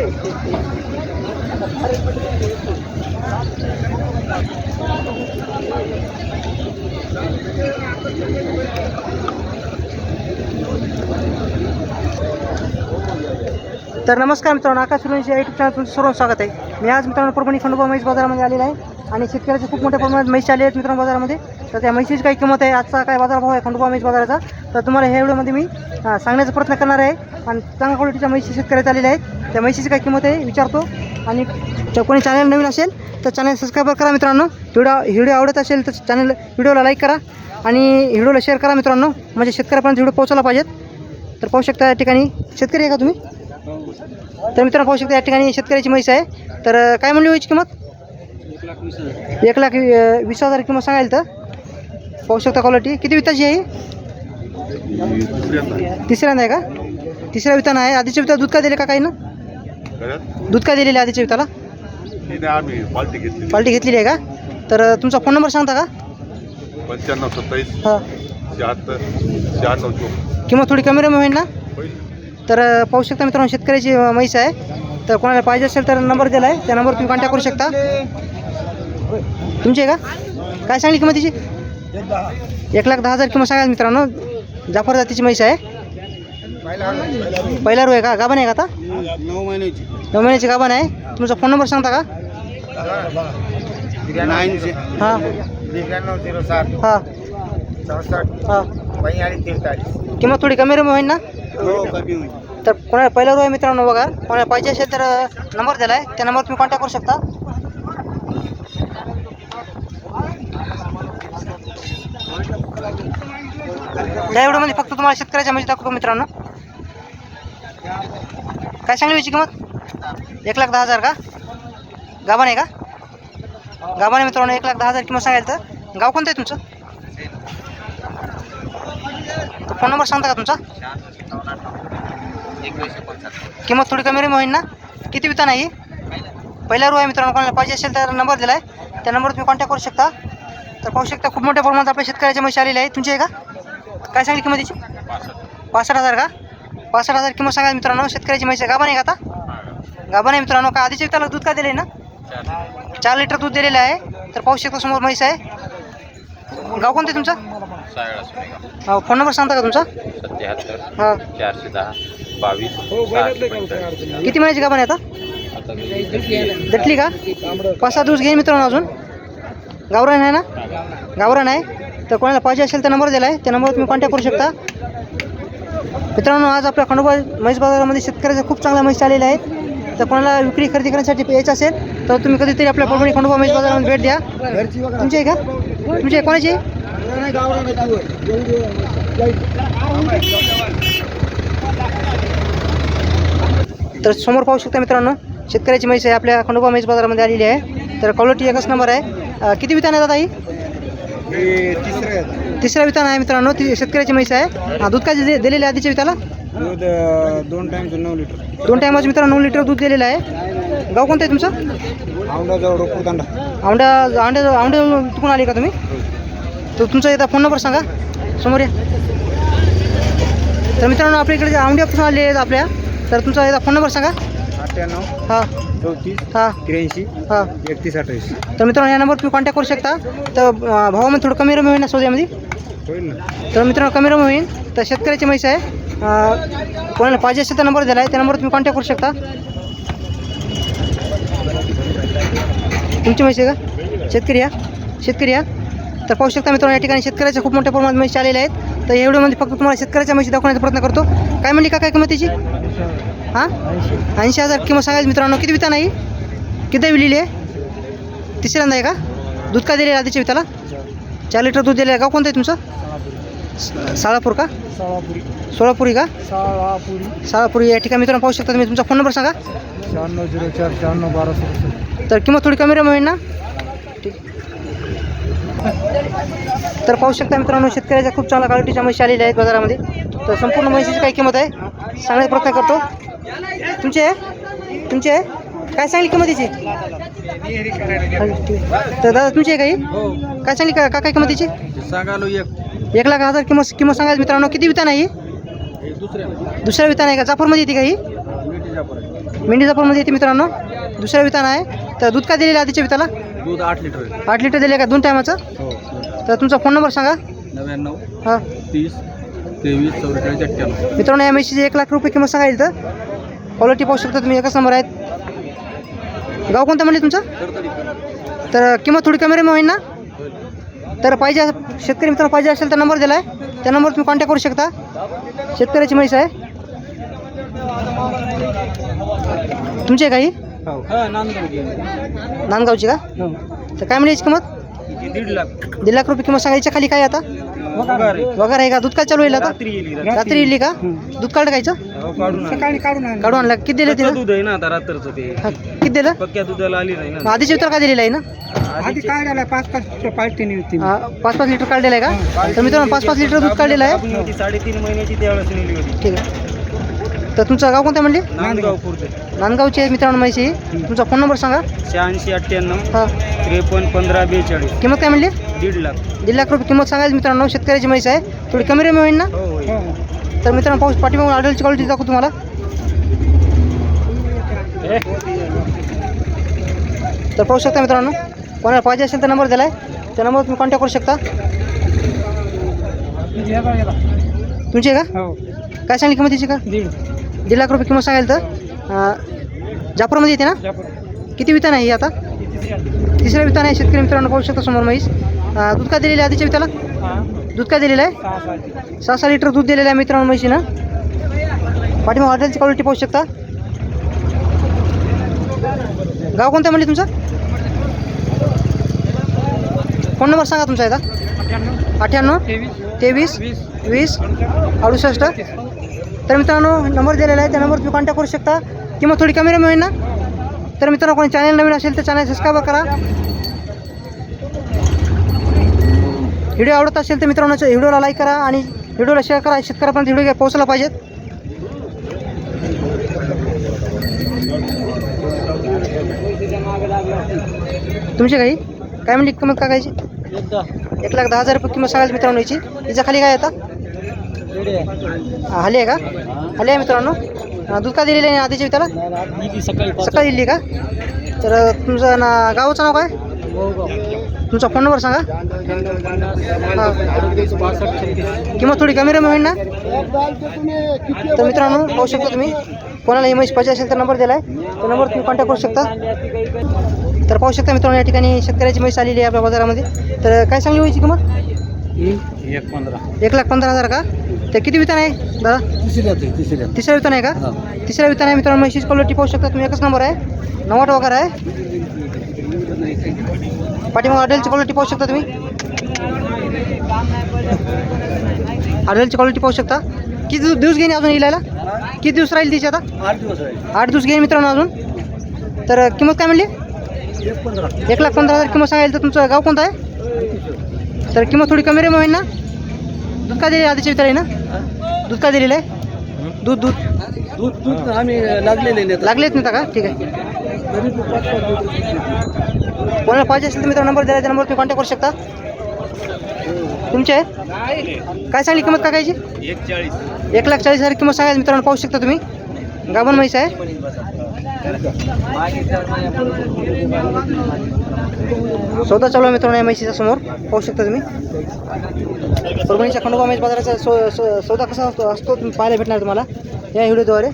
तर नमस्कार मित्रांनो आकाश सुरेंशी यूट्यूब चॅनल तुमचं सर्व स्वागत आहे. मी आज मित्रांनो परभणी खंडोबा म्हैस बाजारामध्ये आलेला आहे आणि शेतकऱ्याचे खूप मोठ्या प्रमाणात म्हैस आले आहेत मित्रांनो बाजारामध्ये. तर त्या म्हैसीची काही किंमत आहे? आजचा काय बाजारभाव आहे खंडोबा म्हैस बाजाराचा? तर तुम्हाला ह्या व्हिडिओमध्ये मी सांगण्याचा प्रयत्न करणार आहे. आणि चांगल्या क्वालिटीच्या म्हैशी शेतकऱ्यात आलेल्या आहेत. त्या म्हैशीची काय किंमत आहे विचारतो. आणि कोणी चॅनल नवीन असेल तर चॅनल सबस्क्राईब करा मित्रांनो. व्हिडिओ व्हिडिओ आवडत असेल तर चॅनल व्हिडिओला लाईक करा. आणि व्हिडिओला शेअर करा मित्रांनो. म्हणजे शेतकऱ्यापर्यंत व्हिडिओ पोहोचवला पाहिजेत. तर पाहू शकता या ठिकाणी शेतकरी आहे का तुम्ही? तर मित्रांनो पाहू शकता या ठिकाणी शेतकऱ्याची म्हैस आहे. तर काय म्हणली व्हायची किंमत? एक लाख वीस हजार किंमत सांगायला तर. पाहू शकता क्वालिटी किती विताची आहे तिसऱ्यांदा आहे का? तिसऱ्या विताना आहे. आधीच्या विता दूध का दिले का काही ना? दूध का दिलेले आधीच्या विताला आम्ही पार्टी घेतली पार्टी घेतलेली आहे का? तर तुमचा फोन नंबर सांगता का? पंच्याण्णव सत्तावीस हां. शहात्तर शहाण्णव किंमत थोडी कमी रमी होईल ना? तर पाहू शकता मित्रांनो शेतकऱ्याची अं, म्हैस आहे. तर कोणाला पाहिजे असेल तर नंबर दिला आहे. त्या नंबरवर तुम्ही कॉन्टॅक्ट करू शकता. तुमची आहे का? काय सांगली किंमत तिची एक लाख दहा हजार किंमत सांगा मित्रांनो. जाफर जातीची म्हैस आहे. पहिला रो आहे का? गाभण आहे का आता? नऊ महिन्याची. नऊ महिन्याची गाभण आहे. तुमचा फोन नंबर सांगता का? नाईन हां. त्र्याण्णव झिरो सात. हां. चौसष्ट. हां. किंमत थोडी कमी रमी होईल ना? हो कमी होईल. तर कोणाला पहिला रो आहे मित्रांनो बघा. कोणाला पाहिजे असेल तर नंबर दिला आहे त्या नंबरवर तुम्ही कॉन्टॅक्ट करू शकता. या व्हिडिओमध्ये फक्त तुम्हाला शेतकऱ्याच्या म्हणजे दाखवतो मित्रांनो. काय सांगली याची किंमत? एक लाख दहा हजार का? गाभा नाही का? गाभाने मित्रांनो एक लाख दहा हजार किंमत सांगायला तर. गाव कोणतं आहे तुमचं? फोन नंबर सांगता का तुमचा? किंमत थोडी कमी रमी होईल ना. किती विता नाही? पहिला रू आहे मित्रांनो कोणाला पाहिजे असेल तर नंबर दिला आहे त्या नंबरवर तुम्ही कॉन्टॅक्ट करू शकता. तर पाहू शकता खूप मोठ्या प्रमाणात आपल्या शेतकऱ्याच्या म्हशी आलेली आहे तुमची आहे का? काय सांगली किंमत त्याची पासष्ट हजार का? पासष्ट हजार किंमत सांगा मित्रांनो शेतकऱ्याची म्हैस गाभण आहे का आता? गाभण आहे मित्रांनो का आधीच्या त्याला दूध का दिले ना? चार लिटर दूध दिलेलं आहे. तर पाहू शकता समोर म्हैस आहे. गाव कोणतं आहे तुमचं? हा, फोन नंबर सांगता का तुमचा? हां. चारशे दहा बावीस किती महिन्याची गाभण आहे आता? दटली का? पाच सहा दिवस घेईन मित्रांनो अजून. गावरान आहे ना? गावरान आहे. तर कोणाला पाहिजे असेल तर नंबर दिला आहे त्या नंबरवर तुम्ही कॉन्टॅक्ट करू शकता. मित्रांनो आज आपल्या खंडोबा म्हैस बाजारामध्ये शेतकऱ्याच्या खूप चांगल्या म्हैस आलेल्या आहेत तर कोणाला विक्री खरेदी करण्यासाठी यायचं असेल तर तुम्ही कधीतरी आपल्या परभणी खंडोबा म्हैस बाजारामध्ये भेट द्या. तुमची आहे का? तुमची आहे कोणाची? आहे? तर समोर पाहू शकता मित्रांनो शेतकऱ्याची म्हैस आहे आपल्या खंडोबा म्हैस बाजारामध्ये आलेली आहे. तर क्वालिटी एकच नंबर आहे. किती वितान आहे दादा ही? तिसरे तिसऱ्या वितान आहे मित्रांनो ती शेतकऱ्याची म्हैस आहे. हा, दूध काय दिले दिलेलं आहे आधीच्या विताला दूध दोन टाइमचं नऊ लिटर दोन टायमाचं मित्रांनो नऊ लिटर दूध दिलेलं आहे. गाव कोणतं आहे तुमचं? औंढाजवळ रोपूर दांडा औंड्या औंड्या औंड्या तिकडून आली का तुम्ही? तर तुमचा एकदा फोन नंबर सांगा. समोर या. तर मित्रांनो आपल्या इकडे जे औंड्यापासून आले आहेत आपल्या तर तुमचा एकदा फोन नंबर सांगा. अठ्ठ्याण्णव हां. चौतीस हां. त्र्याऐंशी हां. एकतीस अठ्ठावीस. तर मित्रांनो या नंबर तुम्ही कॉन्टॅक्ट करू शकता. तर भावामध्ये थोडं कमी रमी होईल ना सौद्यामध्ये? होईल ना. तर मित्रांनो कमी रमी होईल तर शेतकऱ्याची म्हैस आहे. कोणाला पाहिजे असेल तर नंबर दिला आहे त्या नंबरवर तुम्ही कॉन्टॅक्ट करू शकता. तुमची म्हैस आहे का? शेतकरी या शेतकरी या तर पाहू शकता मित्रांनो या ठिकाणी शेतकऱ्याच्या खूप मोठ्या प्रमाणात म्हैशी आलेल्या आहेत. तर या व्हिडिओमध्ये फक्त तुम्हाला शेतकऱ्याच्या म्हशी दाखवण्याचा प्रयत्न करतो. काय म्हणली का काय किंमतीची? हां? ऐंशी हजार किंमत सांगायचं मित्रांनो किती विता नाही किती विलेली आहे? तिसऱ्यांदा आहे का? दूध का दिले आधीच्या विताला चार लिटर दूध दिले आहे गाव कोणतं आहे तुमचं? साळापूर का? साळापुरी का? साळापुरी. साळापुरी या ठिकाणी मित्रांनो पाहू शकता तुम्ही. तुमचा फोन नंबर सांगा. शहाण्णव झिरो चार शहाण्णव बारा तर किंमत थोडी कमी रमी होईल ना? ठीक. तर पाहू शकता मित्रांनो शेतकऱ्याच्या खूप चांगल्या क्वालिटीच्या म्हशी आलेल्या आहेत बाजारामध्ये. तर संपूर्ण म्हशीची काय किंमत आहे? सांगण्याचा प्रयत्न करतो. तुमची? आहे तुमची? काय सांगली किंमत तिची तर दादा तुमची आहे काही काय सांगली का काय किंमत सांगालो एक. एक लाख हजार किंमत किंमत सांगायचं मित्रांनो किती वितान आहे ही दुसऱ्या. वितान आहे का? जाफरमध्ये येते का ही मिंडीजापूरमध्ये येते मित्रांनो. दुसऱ्या वितान आहे तर दूध काय दिलेलं आधीच्या विताला दूध आठ लिटर आठ लिटर दिले का? दोन टायमाचं? हो. तर तुमचा फोन नंबर सांगा. नव्याण्णव हां. तीस तेवीस चौवेचाळीस अठ्ठ्याण्णव मित्रांनो या म्हशीची एक लाख रुपये किंमत सांगायची तर. क्वालिटी पाहू शकता तुम्ही एकच नंबर आहेत. गाव कोणतं म्हणले तुमचं? तर किंमत थोडी कमी होईल ना? तर पाहिजे शेतकरी मित्रांनो पाहिजे असेल तर नंबर दिला आहे त्या नंबरवर तुम्ही कॉन्टॅक्ट करू शकता. शेतकऱ्याची म्हैस आहे. तुमची आहे का ही? हो हा नांदगाव नांदगावची का? हो. तर काय म्हणजे किंमत? दीड लाख. दीड लाख रुपये किंमत सांगायच्या खाली काय आता? वगैरे. आहे का? दूध काय चालू होईल आता? रात्री येईल रात्री येईल का? दूध काढ कायचं हो, काढून सकाळी काढून काढून आणलं. किती दिलं तिनं दूध आहे ना आता रात्रचं ते. हा, किती दिलं? पक्क्या दुधाला आली नाही मग आधीची उत्तर काय दिलेलं आहे ना? आधी काय झालं पाच पाच पार्टीने होती हा, पाच पाच लिटर काढलेलं आहे का? तर मित्रांनो पाच पाच लिटर दूध काढलेलं आहे. होती साडेतीन महिन्याची त्यावेळेस नेली होती. ठीक आहे. तर तुमचं गाव कोणतं म्हणले? नांदगाव नांदगावची आहे मित्रांनो माहिती तुमचा फोन नंबर सांगा. शहाऐंशी अठ्ठ्याण्णव हां. त्रेपन्न पंधरा बेचाळीस. किंमत काय म्हणली? दीड लाख. दीड लाख रुपये किंमत सांगायची मित्रांनो शेतकऱ्याची म्हैस आहे. थोडी कमी रेमी होईल ना? हो तर मित्रांनो पाऊस पाठीमागून आडलची क्वालिटी दाखवू तुम्हाला. तर पाहू शकता मित्रांनो कोणाला पाहिजे असेल तर नंबर दिला आहे त्या नंबरवर तुम्ही कॉन्टॅक्ट करू शकता. तुमची आहे का? हो. काय सांगली किंमत तिची का? दीड. दीड लाख रुपये किंमत सांगायला तर जाफरमध्ये येते ना? किती वितान आहे आता? तिसऱ्या वितान आहे शेतकरी मित्रांनो पाहू शकता समोर म्हैस. दूध काय दिलेलं आहे आधीच्या विताला दूध काय दिलेलं आहे? सहा सहा लिटर. दूध दिलेलं आहे मित्रांनो म्हशीनं. पाठीमाग हॉटेलची क्वालिटी पाहू शकता. गाव कोणतं म्हणले तुमचं? फोन नंबर सांगा तुमचा एकदा. अठ्ठ्याण्णव. तेवीस. वीस. अडुसष्ट. तर मित्रांनो नंबर दिलेला आहे त्या नंबर तुम्ही कॉन्टॅक्ट करू शकता. किंवा थोडी कमी रमी होईल ना? तर मित्रांनो कोणी चॅनल नवीन असेल तर चॅनल सबस्क्राईब करा. व्हिडिओ आवडत असेल तर मित्रांनो व्हिडिओला लाईक करा आणि व्हिडिओला शेअर करा. शेतकऱ्यापर्यंत व्हिडिओ पोहोचला पाहिजेत. तुमची काही? काय म्हणली किंमत का कायची एक लाख दहा हजार रुपये किंमत सांगायची मित्रांनो याची. तिच्या खाली काय येतं हाली आहे का? हाली आहे मित्रांनो. दूध का दिलेलं आहे आधीच्या त्याला सकाळी दिली का? तर तुमचं ना गावाचं नाव काय? तुमचा फोन नंबर सांगा. किंमत थोडी कमी रमी होईल ना तर मित्रांनो पाहू शकता तुम्ही. कोणाला इमेज पाहिजे असेल तर नंबर दिला आहे त्या नंबर तुम्ही कॉन्टॅक्ट करू शकता. तर पाहू शकता मित्रांनो या ठिकाणी शेतकऱ्याची म्हैस आलेली आहे आपल्या बाजारामध्ये. तर काय सांगली व्हायची किंमत? एक लाख पंधरा हजार का? तर किती वितान आहे? दादा? तिसऱ्या तिसऱ्या. तिसऱ्या वितान आहे का? तिसऱ्या वितान आहे मित्रांनो म्हशीची क्वालिटी पाहू शकता तुम्ही. एकच नंबर आहे. नवाट वगैरे आहे. पाठीमाग हॉटेलची क्वालिटी पाहू शकता तुम्ही. हॉटेलची क्वालिटी पाहू शकता. किती दिवस घेईन अजून इलायला किती दिवस राहील तिची आता? आठ दिवस आहे आठ दिवस घेईन मित्रांनो अजून. तर किंमत काय म्हणली? एक लाख पंधरा हजार किंमत सांगायला तर तुमचं गाव कोणतं आहे? तर किंमत थोडी कमी रे होईल ना दूध का दिली आधीच्या विचार आहे ना? दूध का दिलेलं आहे? दूध दूध. दूध दूध आम्ही लागलेले लागलेच नाही का? ठीक आहे. कोणाला पाहिजे असेल तर मित्रांनो नंबर दिला त्या नंबर तुम्ही कॉन्टॅक्ट करू शकता. तुमचे? आहे काय सांगली किंमत का कायची एक चाळीस एक लाख चाळीस हजार किंमत सांगायची मित्रांनो पाहू शकता तुम्ही. गाभण म्हैस आहे. सौदा चालू आहे मित्रांनो या म्हैशीच्या समोर. पाहू शकता तुम्ही. परभणीच्या खंडोबा म्हैस बाजाराचा सौ सौ- सौदा कसा असतो असतो तुम्ही पाहायला भेटणार तुम्हाला. या व्हिडिओद्वारे.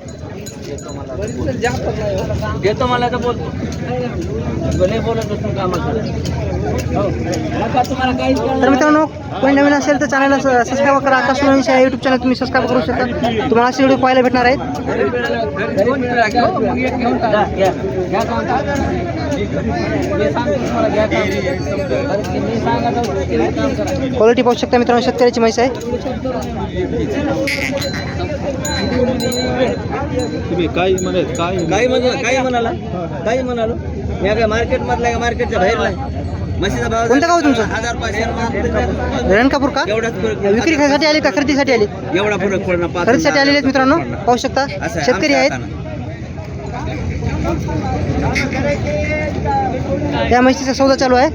घेतो मला तर बोलतो. कामाचं. तर मित्रांनो कोणी नवीन असेल तर चॅनलला सबस्क्राईब करा. आकाश या यूट्यूब चॅनल तुम्ही सबस्क्राईब करू शकता. तुम्हाला असे व्हिडिओ पाहायला भेटणार आहेत. क्वालिटी पाहू शकता मित्रांनो शेतकऱ्याची म्हैस आहे. तुम्ही काय म्हणत काय काही म्हणा काही म्हणाला? काही म्हणालो? मी काय मार्केट मधला का मार्केटच्या बाहेर नाही. म्हशीचा भाव कोणतं गाव तुमचं? हजार पाचशे रणकापूर का? एवढाच फरक विक्री खायसाठी आली का? खरेदीसाठी आली? एवढा फरक पडणार खरेदीसाठी आलेले आहेत मित्रांनो पाहू शकता. शेतकरी आहेत. त्या म्हशीचा सौदा चालू आहे.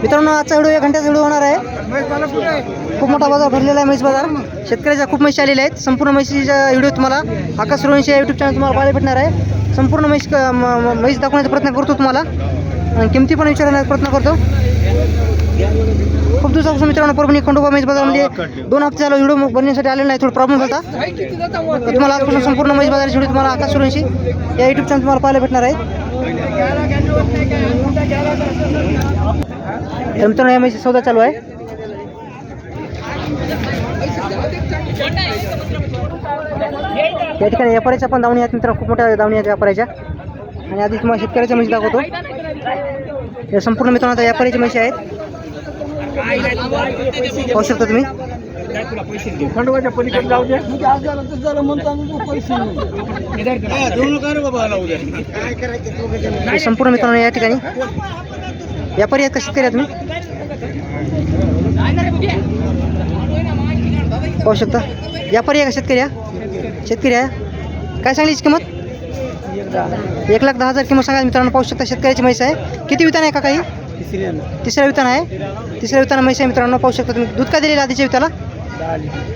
मित्रांनो आजचा व्हिडिओ एक घंट्याचा व्हिडिओ होणार आहे. खूप मोठा बाजार भरलेला आहे म्हैस बाजार. शेतकऱ्याच्या खूप म्हशी आलेल्या आहेत. संपूर्ण म्हशीचा व्हिडिओ तुम्हाला आकाश सुरवंशी या यूट्यूब चॅनल तुम्हाला पाहायला भेटणार आहे. संपूर्ण म्हैस क- म- म्हैस दाखवण्याचा प्रयत्न करतो तुम्हाला. आणि किमती पण विचारण्याचा प्रयत्न करतो. दिवसापासून मित्रांनो परभणी खंडोबा म्हैस बाजारमध्ये दोन हप्ते झाला व्हिडिओ बनण्यासाठी आलेला नाही थोडा प्रॉब्लेम होता तर तुम्हाला आजपासून संपूर्ण म्हैस बाजाराची व्हिडिओ तुम्हाला आकाश सुरवंशी या यूट्यूब चॅनल तुम्हाला पाहायला भेटणार आहे तर मित्रांनो या म्हैसी सौदा चालू आहे. या ठिकाणी व्यापाऱ्याच्या पण दावणी आहेत मित्रांनो खूप मोठ्या दावणी आहेत व्यापाऱ्याच्या. आणि आधी तुम्हाला शेतकऱ्याच्या म्हशी दाखवतो. या संपूर्ण मित्रांनो आता व्यापाऱ्याच्या म्हशी आहेत. पाहू शकता तुम्ही? खंडोबाच्या पलीकडे जाऊ द्या. हे संपूर्ण मित्रांनो या ठिकाणी. व्यापारी आहेत का शेतकरी तुम्ही? पाहू शकता. व्यापारी आहे का शेतकरी आहे शेतकरी आहे काय सांगली किंमत? एक लाख दहा हजार किंमत सांगा मित्रांनो. पाहू शकता शेतकऱ्याची म्हैस आहे. किती वितान आहे का काही? तिसऱ्या वितान आहे? तिसऱ्या वितान म्हैस आहे मित्रांनो पाहू शकता तुम्ही. दूध का दिलेलं आधीच्या विताला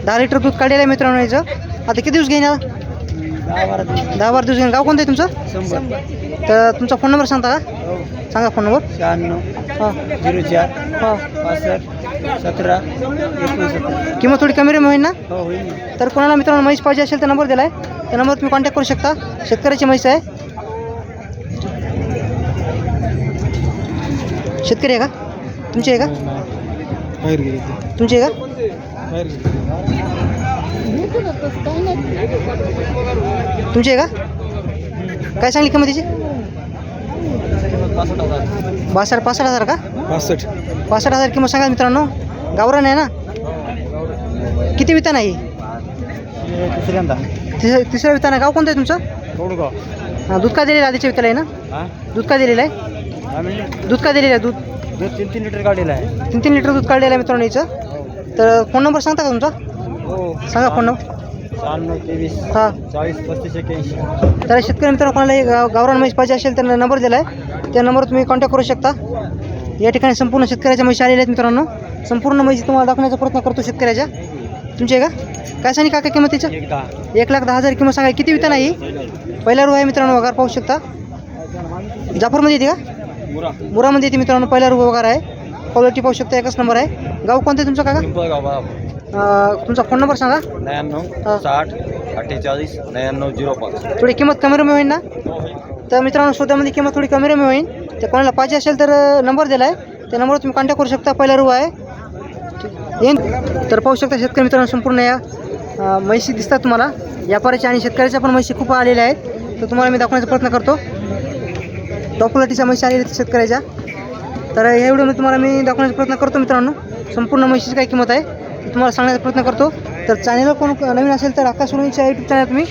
दहा लिटर दूध काढलेलं आहे मित्रांनो याचं? आता किती दिवस घेईन? दहा बारा दिवस घेईन. गाव कोणतं आहे तुमचं? तर तुमचा फोन नंबर सांगता का? सांगा फोन नंबर शहाण्णव हां. झिरो चार हां. पासष्ट सतरा किंमत थोडी कमी होईल ना? हो होईल तर कोणाला मित्रांनो म्हैस पाहिजे असेल तर नंबर दिला आहे त्या नंबरवर तुम्ही कॉन्टॅक्ट करू शकता. शेतकऱ्याची म्हैस आहे. शेतकरी आहे का? तुमची आहे का? बाहेर गेले तुमची आहे का? बाहेर तुमची आहे का? काय सांगली किंमत तिची बासष्ट पासष्ट हजार का? पासष्ट. पासष्ट हजार किंमत सांगा मित्रांनो. गावरान आहे ना? किती वितान आहे तिसऱ्यांदा. तिसरं तिसरं वितान आहे गाव कोणतं आहे तुमचं? हां दूध का दिलेलं आहे? आधीच्या विताला आहे ना? हा? दूध का दिलेलं आहे? दूध का दिलेलं आहे दूध? दूध तीन तीन लिटर काढलेलं आहे. तीन तीन लिटर दूध काढलेलं आहे मित्रांनो याचं तर फोन नंबर सांगता का तुमचा? हो. सांगा फोन नंबर. शहाण्णव तेवीस हां. चाळीस पस्तीस एक्याऐंशी. तर शेतकरी मित्रांनो कोणालाही गाव गावरान म्हैस पाहिजे असेल तर नंबर दिला आहे त्या नंबरवर तुम्ही कॉन्टॅक्ट करू शकता. या ठिकाणी संपूर्ण शेतकऱ्याच्या म्हशी आलेल्या आहेत मित्रांनो. संपूर्ण म्हैसी तुम्हाला दाखवण्याचा प्रयत्न करतो शेतकऱ्याच्या. तुमची आहे का? काय सांगी काका एक दहा. एक लाख दहा हजार किंमत सांगा. किती वितान आहे ही? पहिला रू आहे मित्रांनो वगार पाहू शकता. जाफरमध्ये येते का? मुरा. मुरामध्ये येते मित्रांनो पहिला रू वगार आहे. क्वालिटी पाहू शकता एकच नंबर आहे. गाव कोणतं आहे तुमचं काका? पिंपळगाव. बाबा अं, तुमचा फोन नंबर सांगा. हा. नव्याण्णव साठ अठ्ठेचाळीस नव्याण्णव झिरो पाच. थोडी किंमत कमी रमी होईल ना? तर मित्रांनो शोधामध्ये किंमत थोडी कमी रमी होईल तर कोणाला पाहिजे असेल तर नंबर दिला आहे त्या नंबरवर तुम्ही कॉन्टॅक्ट करू शकता. पहिला रू आहे. येईन तर पाहू शकता शेतकरी मित्रांनो संपूर्ण या अं, म्हैशी दिसतात तुम्हाला. व्यापाऱ्याच्या आणि शेतकऱ्याच्या पण म्हशी खूप आलेल्या आहेत. तर तुम्हाला मी दाखवण्याचा प्रयत्न करतो. टॉप समस्या आली आलेल्या शेतकऱ्याच्या. तर या व्हिडिओमध्ये तुम्हाला मी दाखवण्याचा प्रयत्न करतो मित्रांनो. संपूर्ण म्हशीची काय किंमत आहे तुम्हाला सांगण्याचा प्रयत्न करतो. तर चॅनलवर कोण नवीन असेल तर आकाश सुरवंशीच्या यूट्यूब चॅनल तुम्ही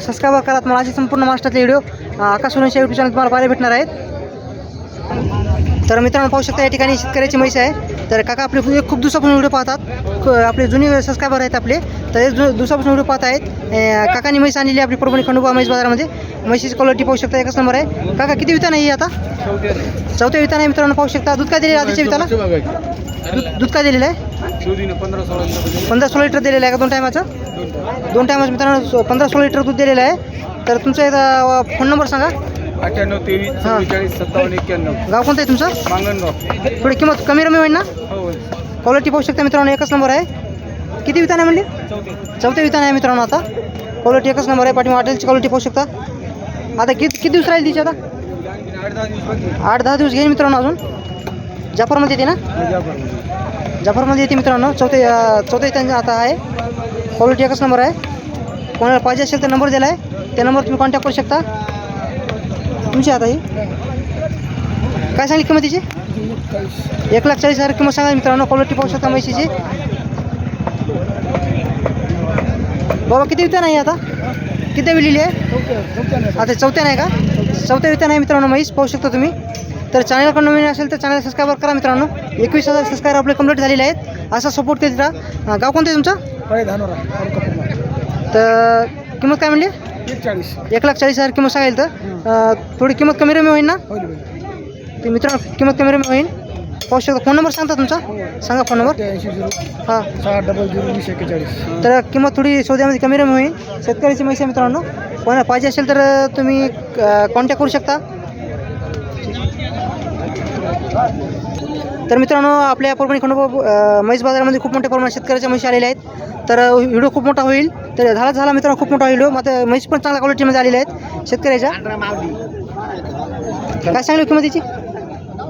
सबस्क्राईब करा. तुम्हाला असे संपूर्ण महाराष्ट्रातले व्हिडिओ आकाश सुरवंशीच्या यूट्यूब चॅनल तुम्हाला पाहायला भेटणार आहेत. तर मित्रांनो पाहू शकता या ठिकाणी शेतकऱ्याची म्हैस आहे. तर काका आपले खूप दिवसापासून व्हिडिओ पाहतात. आपले जुने सबस्क्रायबर आहेत आपले. तर एक दु- दिवसापासून व्हिडिओ पाहत आहेत. काकांनी म्हैस आणलेली आपली परभणी खंडोबा म्हैस बाजारामध्ये. म्हैशीची क्वालिटी पाहू शकता एकच नंबर आहे. काका किती वितान आहे ही आता? चौथ्या वितान आहे मित्रांनो पाहू शकता. दूध काय दिलेलं आधीच्या विताला दूध दूध काय दिलेलं आहे? पंधरा सोळा लिटर दिलेलं आहे. का दोन टायमाचं? दोन टायमाचं. मित्रांनो पंधरा सोळा लिटर दूध दिलेलं आहे. तर तुमचा एकदा फोन नंबर सांगा. अठ्ठ्याण्णव तेवीस. चव्वेचाळीस सत्तावन्न एक्क्याण्णव. गाव कोणतं आहे तुमचं? मांगणगाव. थोडी किंमत कमी रमी होईल ना? हो. क्वालिटी पाहू शकता मित्रांनो एकच नंबर आहे. किती वितान आहे म्हणली? चौथे. वितान आहे मित्रांनो आता. क्वालिटी एकच नंबर आहे. पाठी हॉटेलची क्वालिटी पाहू शकता. आता किती किती दिवस राहील तिची आता? आठ दहा दिवस घेईन मित्रांनो अजून. जाफरमध्ये येते ना? जाफरमध्ये येते मित्रांनो. चौथे चौथ्या वितान आता आहे. क्वालिटी एकच नंबर आहे. कोणाला पाहिजे असेल तर नंबर दिला आहे त्या नंबर तुम्ही कॉन्टॅक्ट करू शकता. तुमची आता ही? काय सांगली किंमत तिची? एक लाख चाळीस हजार किंमत सांगा मित्रांनो क्वालिटी पाहू शकता म्हशीची. बाबा किती वित्या नाही आता? किती विलेली आहे? आता चौथ्या नाही का? चौथ्या वित्या नाही मित्रांनो म्हैस पाहू शकता तुम्ही. तर चॅनलकडून नवीन असेल तर चॅनल सबस्क्राईबर करा मित्रांनो. एकवीस हजार सबस्क्राईबर आपले कंप्लीट झालेले आहेत. असा सपोर्ट करीत राहा. गाव कोणतं आहे तुमचं? तर किंमत काय म्हणली? एक चाळीस एक लाख चाळीस हजार किंमत सांगायला तर थोडी किंमत कमी रमी होईल ना? ते मित्रांनो किंमत कमी रमी होईल पाहू शकता फोन नंबर सांगता तुमचा? सांगा फोन नंबर. ऐंशी झिरो हां. सहा डबल झिरो वीस एक्केचाळीस. तर किंमत थोडी सौद्यामध्ये कमी रमी होईल शेतकऱ्याची म्हैस आहे मित्रांनो. कोणाला पाहिजे असेल तर तुम्ही कॉन्टॅक्ट करू शकता. तर मित्रांनो आपल्या परभणी खंडोबा म्हैस बाजारामध्ये खूप मोठ्या प्रमाणात शेतकऱ्याच्या म्हशी आलेल्या आहेत. तर व्हिडिओ खूप मोठा होईल. तर झाला झाला मित्रांनो खूप मोठा होईल मात्र म्हैस पण चांगल्या क्वालिटीमध्ये आलेल्या आहेत शेतकऱ्याच्या. काय सांगली किंमत तिची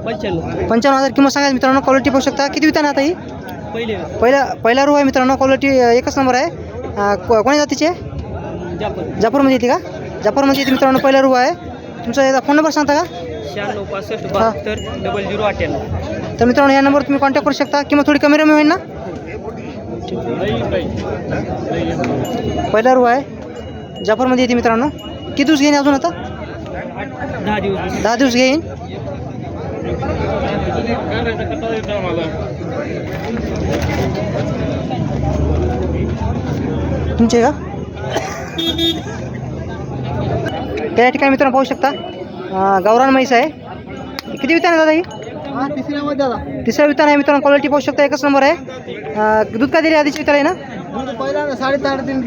पंच्याण्णव. पंचावन्न हजार किंमत सांगायला मित्रांनो क्वालिटी पाहू शकता. किती वितान आता ही? पहिले. पहिला रू आहे मित्रांनो क्वालिटी एकच नंबर आहे. अ, को- कोण्या जातीचे? जापर जापूरमध्ये येते का? जापूरमध्ये येते मित्रांनो पहिला रू आहे. तुमचा याचा फोन नंबर सांगता का? शहाण्णव पासष्ट बहात्तर डबल झिरो अठ्ठ्याण्णव. तर मित्रांनो या नंबरवर तुम्ही कॉन्टॅक्ट करू शकता. किंवा थोडी कमी रमी होईल ना? पहिला रू आहे. जाफरमध्ये येते मित्रांनो. किती दिवस घेईन अजून आता? दहा दिवस. दहा दिवस घेईन. तुमचे का? त्या ठिकाणी मित्रांनो पाहू शकता. अं, गावरान म्हैस आहे. किती वितान दादा ही? हा तिसरा वितान आहे मित्रांनो क्वालिटी पाहू शकता एकच नंबर आहे. दूध का दिली आधीची वितान आहे ना? साडे साडेतीन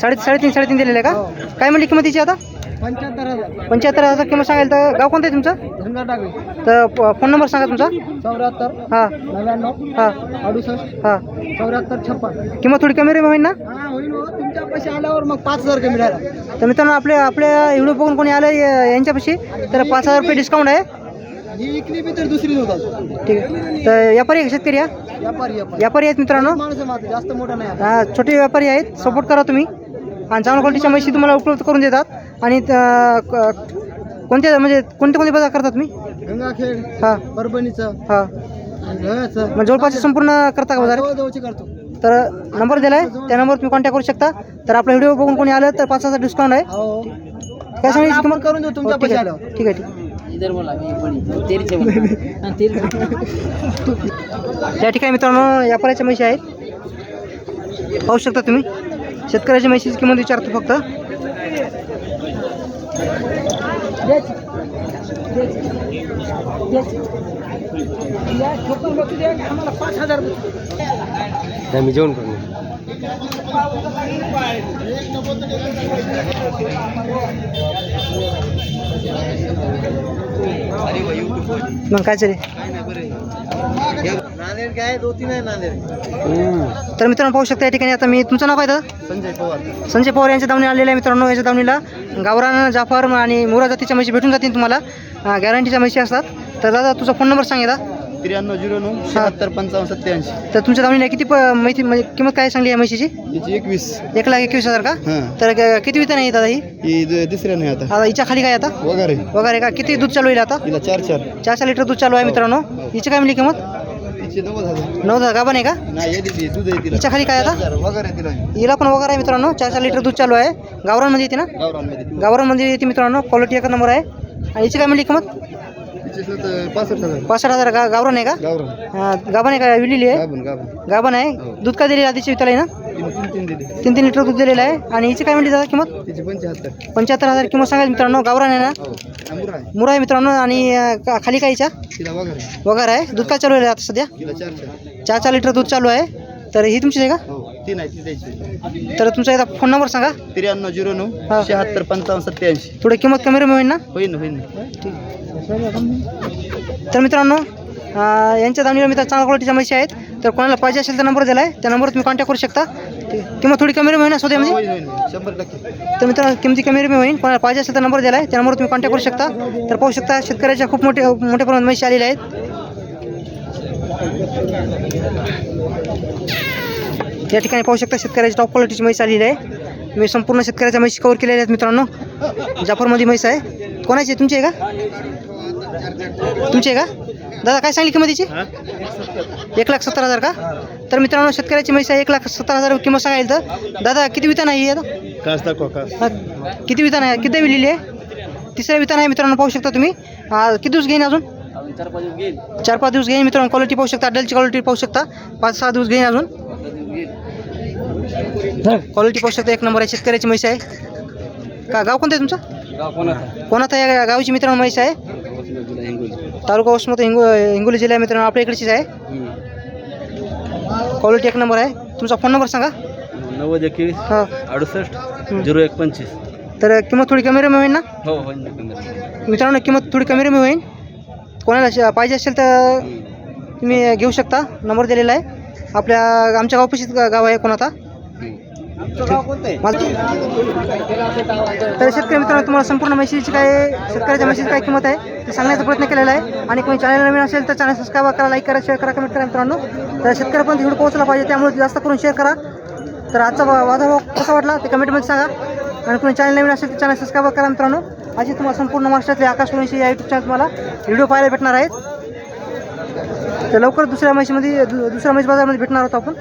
साडेतीन साडेतीन दिलेलं आहे हो. का काय म्हणली किंमत तिची आता? पंच्याहत्तर हजार. पंच्याहत्तर हजार किंमत सांगाल तर गाव कोणतं आहे तुमचं? तर फोन नंबर सांगा तुमचा. चौऱ्याहत्तर हां. नव्याण्णव हां. अडुसष्ट हां. चौऱ्याहत्तर छप्पन. किंमत थोडी कमी रे होईल ना हा हो. तुमच्या पैसे आल्यावर मग पाच हजार कमी राहिला. तर मित्रांनो आपल्या आपल्या व्हिडिओ बघून कोणी आलं यांच्यापाशी तर पाच हजार रुपये डिस्काउंट आहे. ही विकली बी तर दुसरी नव्हता ठीक आहे. तर व्यापारी आहे का शेतकरी या? व्यापारी व्यापारी. व्यापारी आहेत मित्रांनो. माणूस आहे मात्र जास्त मोठा नाही. हा, छोटे व्यापारी आहेत. सपोर्ट करा तुम्ही. आणि चांगल्या क्वालिटीच्या म्हशी तुम्हाला उपलब्ध करून देतात. आणि क- कोणत्या म्हणजे कोणते कोणते बाजार करतात तुम्ही? गंगाखेड हां. परभणीचं हां. आणि म्हणजे जवळपास संपूर्ण करता का बाजार? जवळजवळचे करतो. तर नंबर दिला आहे. त्या नंबरवर तुम्ही कॉन्टॅक्ट करू शकता. तर आपला व्हिडिओ बघून कोणी आलं तर पाच हजार डिस्काउंट आहे. हो. काय सांगायची आपण किंमत करून देऊ तुमच्या हो, ठीक आहे. ठीक आहे ठीक आहे. इधर त्या ठिकाणी मित्रांनो व्यापाऱ्याच्या म्हशी आहेत. पाहू शकता तुम्ही. शेतकऱ्याच्या म्हशीची किंमत विचारतो फक्त. मी जेवण करून मग काय तरी नांदेड काय दो तीन आहे नांदेड तर मित्रांनो पाहू शकता या ठिकाणी आता मी तुमचं नाव काय तर? संजय पवार संजय पवार यांच्या दावणी आलेलं आहे मित्रांनो याच्या दावणीला. गावरान जाफर आणि मोरा जातीच्या म्हशी भेटून जातील तुम्हाला. गॅरंटीच्या म्हशी असतात. तर दादा तुझा फोन नंबर सांगेल दादा त्र्याण्णव झिरो नऊ शहात्तर पंचावन्न सत्याऐंशी तर तुमच्या दावणीला किती प माहिती म्हणजे किंमत काय सांगली आहे म्हशीची? याची एकवीस. एक लाख एकवीस हजार का? हां. तर किती विता नाही दादा ही? ही दुसऱ्या नाही आता. आता हिच्या खाली काय आता? वगैरे. वगैरे का? किती दूध चालू होईल आता? तिला चार चार. चारशे लिटर दूध चालू आहे मित्रांनो. हिची काय मिळली किंमत? तिचे नव्वद हजार. नऊ हजार का नाही येते ती दूध आहे तिला. हिच्या खाली काय आता? चार वगैरे तिला. हिला पण वगैरे आहे मित्रांनो. चार चार लिटर दूध चालू आहे. गावरानमध्ये येते ना? गावरानमध्ये. गावरानमध्ये येते मित्रांनो. क्वालिटी एक नंबर आहे. आणि हिची काय मिळली किंमत? पासष्ट हजार. गा गावरान आहे का? गाभण. आहे का? विलेली आहे? गाभण आहे. दूध काय दिली आधीची विताला आहे ना? तिने तीन लिटर दूध दिलेलं आहे. आणि हिची काय मिळली दादा किंमत? पंच्याहत्तर हजार किंमत सांगाल मित्रांनो. गावरान आहे ना? हो. मुरा आहे. मित्रांनो. आणि अं, का- खाली काय हिच्या वगैरे. आहे. दूध काय चालू आहे आता सध्या? चार चार. लिटर दूध चालू आहे. तर ही तुमची आहे का? हो. तीन आहे ती द्यायची तर तुमचा एकदा फोन नंबर सांगा. त्र्याण्णव झिरो नऊ. शहात्तर पंचावन्न सत्याऐंशी. थोडी किंमत कमी रमी होईल ना? होईन होईन. तर मित्रांनो अं, यांच्या दावणीला मित्र चांगल्या क्वालिटीच्या म्हशी आहेत. तर कोणाला पाहिजे असेल तर नंबर दिला आहे त्या नंबरवर तुम्ही कॉन्टॅक्ट करू शकता. किंमत थोडी कमी रमी होईल ना होईन होईन शंभर टक्के. तर मित्रांनो किमती कमी रमी होईल कोणाला पाहिजे असेल तर नंबर दिला आहे त्या नंबरवर तुम्ही कॉन्टॅक्ट करू शकता. तर पाहू शकता शेतकऱ्याच्या खूप मोठे मोठ्या प्रमाणात म्हशी आलेल्या आहेत. या ठिकाणी पाहू शकता शेतकऱ्याची टॉप क्वालिटीची म्हैस आलेली आहे. मी संपूर्ण शेतकऱ्याच्या म्हशी कवर केलेल्या आहेत मित्रांनो. जाफरमध्ये म्हैस आहे. कोणाची आहे? तुमची आहे का? तुमची आहे का? दादा काय सांगली किंमत तिची एक लाख सत्तर हजार का? तर मित्रांनो शेतकऱ्याची म्हैस आहे एक लाख सत्तर हजार किंमत सांगायला तर. दादा किती वितान आहे आता? किती वितान आहे किती विलेली आहे? तिसऱ्या वितान आहे मित्रांनो पाहू शकता तुम्ही. किती दिवस घेईन अजून? चार पाच दिवस घेईल चार पाच दिवस घेईन मित्रांनो क्वालिटी पाहू शकता. अडलची क्वालिटी पाहू शकता. पाच सहा दिवस घेईन अजून. क्वालिटी पाहू शकता एक नंबर आहे. शेतकऱ्याची म्हैस आहे. का गाव कोणतं आहे तुमचं? कोणाचा या गावची मित्रांनो म्हैस आहे. तालुका वसमत हिंगो हिंगोली जिल्हा मित्रांनो आपल्या इकडचीच आहे. क्वालिटी एक नंबर आहे. तुमचा फोन नंबर सांगा. नव्वद एकवीस हां. अडुसष्ट झिरो एक पंचवीस. तर किंमत थोडी कमी रमी होईल ना? हो मित्रांनो किंमत थोडी कमी रमी होईल कोणाला पाहिजे असेल तर तुम्ही घेऊ शकता. नंबर दिलेला आहे. आपल्या आमच्या गावपाशीच गाव आहे कोणाचा? तर शेतकरी मित्रांनो तुम्हाला संपूर्ण म्हशीची काय शेतकऱ्याच्या म्हशीची काय किंमत आहे ते सांगण्याचा प्रयत्न केलेला आहे. आणि कोणी चॅनल नवीन असेल तर चॅनल सबस्क्राईब करा लाईक करा शेअर करा कमेंट करा मित्रांनो. तर शेतकऱ्यापर्यंत व्हिडिओ पोहोचला पाहिजे त्यामुळे जास्त करून शेअर करा. तर आजचा बा- बाजारभाव कसा वाटला ते कमेंटमध्ये सांगा. आणि कोणी चॅनल नवीन असेल तर चॅनल सबस्क्राईब करा मित्रांनो. अशी तुम्हाला संपूर्ण महाराष्ट्रातले आकाश सोळीशी या यूट्यूब चॅनल तुम्हाला व्हिडिओ पाहायला भेटणार आहेत. तर लवकर दुसऱ्या म्हशीमध्ये दुसऱ्या म्हैस बाजारमध्ये भेटणार आहोत आपण.